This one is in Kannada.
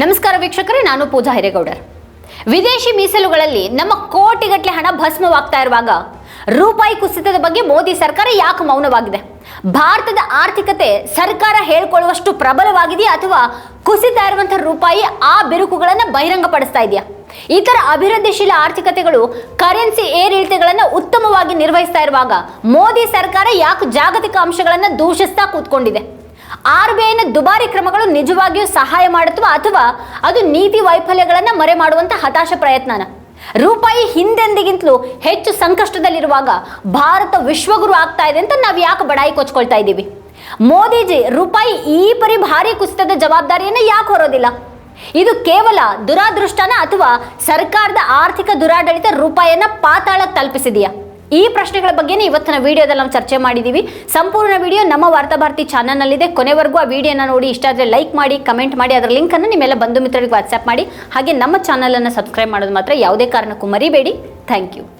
ನಮಸ್ಕಾರ ವೀಕ್ಷಕರೇ, ನಾನು ಪೂಜಾ ಹಿರೇಗೌಡರ್. ವಿದೇಶಿ ಮೀಸಲುಗಳಲ್ಲಿ ನಮ್ಮ ಕೋಟಿಗಟ್ಟಲೆ ಹಣ ಭಸ್ಮವಾಗ್ತಾ ಇರುವಾಗ ರೂಪಾಯಿ ಕುಸಿತದ ಬಗ್ಗೆ ಮೋದಿ ಸರ್ಕಾರ ಯಾಕೆ ಮೌನವಾಗಿದೆ? ಭಾರತದ ಆರ್ಥಿಕತೆ ಸರ್ಕಾರ ಹೇಳ್ಕೊಳ್ಳುವಷ್ಟು ಪ್ರಬಲವಾಗಿದೆಯಾ ಅಥವಾ ಕುಸಿತಾ ಇರುವಂತಹ ರೂಪಾಯಿ ಆ ಬಿರುಕುಗಳನ್ನು ಬಹಿರಂಗಪಡಿಸ್ತಾ ಇದೆಯಾ? ಇತರ ಅಭಿವೃದ್ಧಿಶೀಲ ಆರ್ಥಿಕತೆಗಳು ಕರೆನ್ಸಿ ಏರಿಳಿತಗಳನ್ನು ಉತ್ತಮವಾಗಿ ನಿರ್ವಹಿಸ್ತಾ ಇರುವಾಗ ಮೋದಿ ಸರ್ಕಾರ ಯಾಕೆ ಜಾಗತಿಕ ಅಂಶಗಳನ್ನು ದೂಷಿಸ್ತಾ ಕೂತ್ಕೊಂಡಿದೆ? ಆರ್ ಬಿ ಐನ ದುಬಾರಿ ಕ್ರಮಗಳು ನಿಜವಾಗಿಯೂ ಸಹಾಯ ಮಾಡುತ್ತವಾ ಅಥವಾ ಅದು ನೀತಿ ವೈಫಲ್ಯಗಳನ್ನು ಮರೆ ಮಾಡುವಂತ ಹತಾಶ ಪ್ರಯತ್ನನ. ರೂಪಾಯಿ ಹಿಂದೆಂದಿಗಿಂತಲೂ ಹೆಚ್ಚು ಸಂಕಷ್ಟದಲ್ಲಿರುವಾಗ ಭಾರತ ವಿಶ್ವಗುರು ಆಗ್ತಾ ಇದೆ ಅಂತ ನಾವು ಯಾಕೆ ಬಡಾಯಿ ಕೊಚ್ಕೊಳ್ತಾ ಇದ್ದೀವಿ? ಮೋದಿಜಿ ರೂಪಾಯಿ ಈ ಪರಿ ಭಾರಿ ಕುಸಿತದ ಜವಾಬ್ದಾರಿಯನ್ನು ಯಾಕೆ ಹೊರೋದಿಲ್ಲ? ಇದು ಕೇವಲ ದುರಾದೃಷ್ಟನ ಅಥವಾ ಸರ್ಕಾರದ ಆರ್ಥಿಕ ದುರಾಡಳಿತ ರೂಪಾಯಿಯನ್ನ ಪಾತಾಳಕ್ಕೆ ತಲುಪಿಸಿದೆಯಾ? ಈ ಪ್ರಶ್ನೆಗಳ ಬಗ್ಗೆನೇ ಇವತ್ತಿನ ವಿಡಿಯೋದಲ್ಲಿ ನಾವು ಚರ್ಚೆ ಮಾಡಿದ್ದೀವಿ ಸಂಪೂರ್ಣ ವಿಡಿಯೋ ನಮ್ಮ ವಾರ್ತಾ ಭಾರತಿ ಚಾನಲ್ನಲ್ಲಿದೆ. ಕೊನೆವರೆಗೂ ಆ ವಿಡಿಯೋನ ನೋಡಿ, ಇಷ್ಟ ಆದರೆ ಲೈಕ್ ಮಾಡಿ, ಕಮೆಂಟ್ ಮಾಡಿ, ಅದರ ಲಿಂಕನ್ನು ನಿಮ್ಮೆಲ್ಲ ಬಂಧು ಮಿತ್ರರಿಗೆ ವಾಟ್ಸ್ಆ್ಯಪ್ ಮಾಡಿ. ಹಾಗೆ ನಮ್ಮ ಚಾನಲನ್ನು ಸಬ್ಸ್ಕ್ರೈಬ್ ಮಾಡೋದು ಮಾತ್ರ ಯಾವುದೇ ಕಾರಣಕ್ಕೂ ಮರಿಬೇಡಿ. Thank you